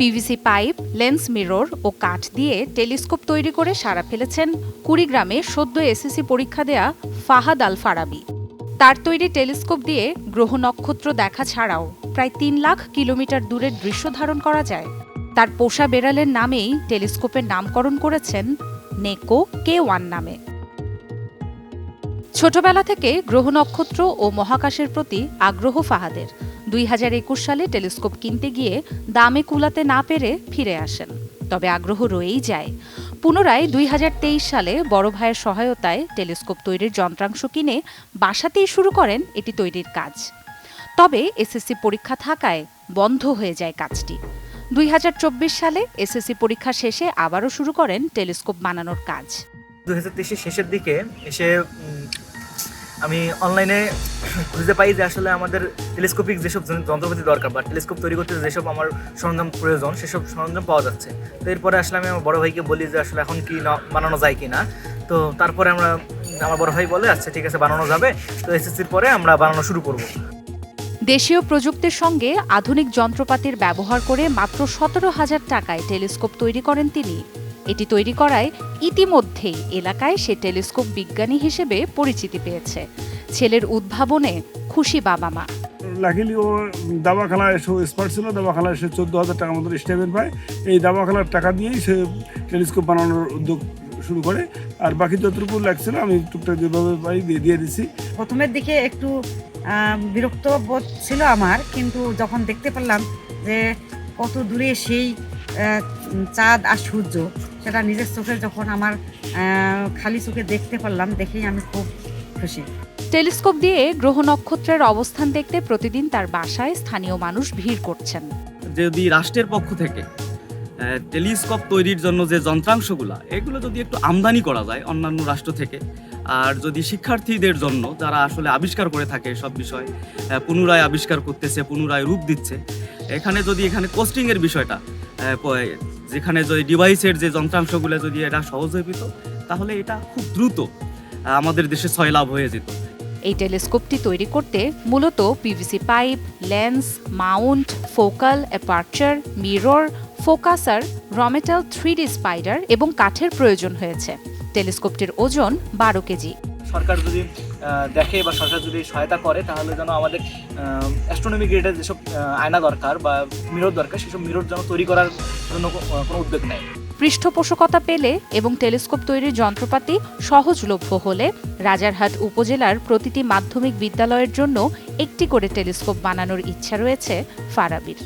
PVC pipe, lens mirror ও কাঠ দিয়ে টেলিস্কোপ তৈরি করে সারা ফেলেছেন কুড়িগ্রামে সদ্য এসএসসি পরীক্ষা দেয়া ফাহাদ আল ফারাবি। তার তৈরি টেলিস্কোপ দিয়ে গ্রহ নক্ষত্র দেখা ছাড়াও প্রায় তিন লাখ কিলোমিটার দূরের দৃশ্য ধারণ করা যায়। তার পোষা বেড়ালের নামেই টেলিস্কোপের নামকরণ করেছেন নেকো কে ওয়ান নামে। ছোটবেলা থেকে গ্রহ নক্ষত্র ও মহাকাশের প্রতি আগ্রহ ফাহাদের। দুই হাজার একুশ সালে টেলিস্কোপ কিনতে গিয়ে দামে কুলাতে না পেরে ফিরে আসেন। তবে আগ্রহ রয়েই যায়। পুনরায় দুই হাজার তেইশ সালে বড় ভাইয়ের সহায়তায় টেলিস্কোপ তৈরির যন্ত্রাংশ কিনে বাসাতেই শুরু করেন এটি তৈরির কাজ। তবে এসএসসি পরীক্ষা থাকায় বন্ধ হয়ে যায় কাজটি। দুই হাজার চব্বিশ সালে এসএসসি পরীক্ষা শেষে আবারও শুরু করেন টেলিস্কোপ বানানোর কাজ। দু হাজার শেষের দিকে এসে আমি অনলাইনে খুঁজে পাই যে আসলে আমাদের টেলিস্কোপিক যেসব যন- যন্ত্রপাতি দরকার বা টেলিস্কোপ তৈরি করতে যেসব আমার সরঞ্জাম প্রয়োজন, সেসব সরঞ্জাম পাওয়া যাচ্ছে। তো এরপরে আসলে আমি আমার বড় ভাইকে বলি যে আসলে এখন কি বানানো যায় কি না তো তারপরে আমরা আমার বড় ভাই বলে আচ্ছা ঠিক আছে, বানানো যাবে। তো এসএসসির পরে আমরা বানানো শুরু করব। দেশীয় প্রযুক্তির সঙ্গে আধুনিক যন্ত্রপাতির ব্যবহার করে মাত্র সতেরো হাজার টাকায় টেলিস্কোপ তৈরি করেন তিনি। এটি তৈরি করায় ইতিমধ্যেই এলাকায় সে টেলিস্কোপ বিজ্ঞানী হিসেবে পরিচিতি পেয়েছে। ছেলের উদ্ভাবনে খুশি বাবা মা। লাকিলি ও দাবাখানায় এসে এক্সপার্ট ছিল দাবাখানায় এসে চোদ্দ হাজার টাকার মতো স্টাইপেন্ড পায়। এই দাবাখানার টাকা দিয়েই সে টেলিস্কোপ বানানোর উদ্যোগ শুরু করে। আর বাকি যতটুকু লাগছিল আমি টুকটাক যেভাবে পাই দিয়ে দিয়ে দিছি। প্রথমের দিকে একটু বিরক্ত বোধ ছিল আমার কিন্তু যখন দেখতে পারলাম যে কত দূরে সেই চাঁদ আর সূর্য সেটা নিজের চোখে যখন আমার আহ, খালি চোখে দেখতে পারলাম দেখেই আমি খুব খুশি। টেলিস্কোপ দিয়ে গ্রহ নক্ষত্রের অবস্থান দেখতে প্রতিদিন তার বাসায় স্থানীয় মানুষ ভিড় করছেন। যদি রাষ্ট্রের পক্ষ থেকে টেলিস্কোপ তৈরির জন্য যে যন্ত্রাংশগুলো এগুলো যদি একটু আমদানি করা যায় অন্যান্য রাষ্ট্র থেকে আর যদি শিক্ষার্থীদের জন্য যারা আসলে আবিষ্কার করে থাকে সব বিষয় পুনরায় আবিষ্কার করতেছে পুনরায় রূপ দিচ্ছে এখানে যদি এখানে কোস্টিংয়ের বিষয়টা যেখানে যদি ডিভাইসের যে যন্ত্রাংশগুলো যদি এটা সহজ হয়ে পেত তাহলে এটা খুব দ্রুত আমাদের দেশে ছয় লাভ হয়ে যেত। এই টেলিস্কোপটি তৈরি করতে মূলত PVC pipe, lens, mount, focal, aperture, mirror, focuser, রমেটাল three spider এবং কাঠের প্রয়োজন হয়েছে। টেলিস্কোপটির ওজন বারো কেজি। সরকার যদি দেখে বা সরকার যদি সহায়তা করে, তাহলে যেন আমাদের অ্যাস্ট্রোনমি গ্রেডের যেসব আয়না দরকার বা মিরর দরকার, সেসব মিরর যেন তৈরি করার জন্য কোনো উদ্যোগ নেয়। পৃষ্ঠপোষকতা পেলে এবং টেলিস্কোপ তৈরির যন্ত্রপাতি সহজলভ্য হলে রাজারহাট উপজেলার প্রতিটি মাধ্যমিক বিদ্যালয়ের জন্য একটি করে টেলিস্কোপ বানানোর ইচ্ছা রয়েছে ফারাবির।